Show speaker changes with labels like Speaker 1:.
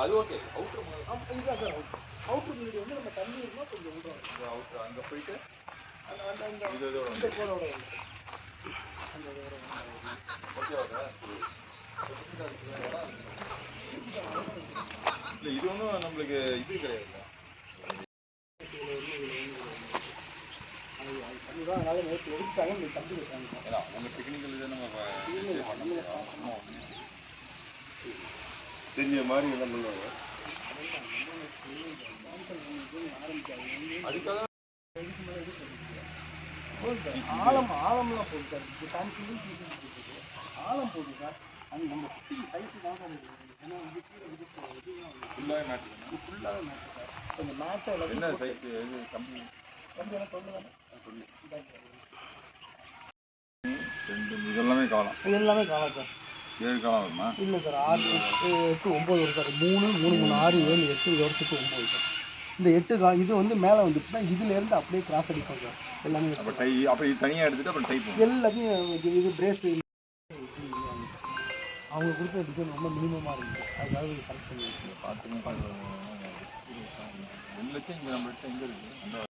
Speaker 1: அது okay outer
Speaker 2: இதுதான் sir outer outer மீடி வந்து நம்ம தண்ணி இருந்தால் கொஞ்சம் விடுறோம்
Speaker 1: அவுட்டர் அங்கே போயிட்டு
Speaker 2: அந்த அந்த அந்த
Speaker 1: இது இதோட
Speaker 2: இந்த அந்த இதோட
Speaker 1: ஓகேவா சார் இல்லை இது ஒன்றும் நம்மளுக்கு இது கிடையாது
Speaker 2: அதனால நேற்று எடுத்துட்டாங்க இந்த தம்பி
Speaker 1: ஏன்னா உங்க டெக்னிக்கல் இதை நம்ம
Speaker 2: இல்லை,
Speaker 1: பண்ண
Speaker 2: இல்லை,
Speaker 1: முடியும் சும்மா ஒண்ணு.
Speaker 3: தெரிஞ்ச மாதிரி எல்லாம் பண்ணுவாங்க?
Speaker 1: அதுக்காக
Speaker 2: ஆழம் ஆழம்லாம் போகுது சார் இருக்குது ஆழம் போகுது சார் அது நம்ம குட்டி சைஸ் தான் சார் இருக்குது ஏன்னா இது கீழே இது
Speaker 1: ஃபுல்லாகவே மாட்டிக்கணும்.
Speaker 2: இது ஃபுல்லாகவே மேட்டு சார் இந்த மேட்டை
Speaker 1: என்ன சைஸ் இது? கம்மி.
Speaker 2: கம்பி எனக்கு ஒன்று தானே?
Speaker 1: ரெண்டு இதெல்லாமே
Speaker 2: இது எல்லாமே காலம் சார்.
Speaker 1: ஏழு காலம் வருமா
Speaker 2: இல்லை சார் ஆறு எட்டு ஒம்பது வரும் சார். மூணு மூணு மூணு ஆறு ஏழு எட்டு இது வருஷத்துக்கு ஒம்பது சார். இந்த எட்டு கா இது வந்து மேலே வந்துருச்சுன்னா இதுலேருந்து அப்படியே கிராஸ் அடிக்கும் சார். எல்லாமே
Speaker 1: அப்போ டை அப்போ இது தனியாக எடுத்துட்டு அப்புறம் டை போகும்
Speaker 2: எல்லாத்தையும் இது இது பிரேஸ் அவங்க கொடுத்த டிசைன் ரொம்ப மினிமமாக இருந்துச்சு. அதுக்காக கரெக்ட் பண்ணி
Speaker 1: பார்த்துக்கணும் ரெண்டு லட்சம் இங்கே நம்மள்கிட்ட எங்கே இருக்குது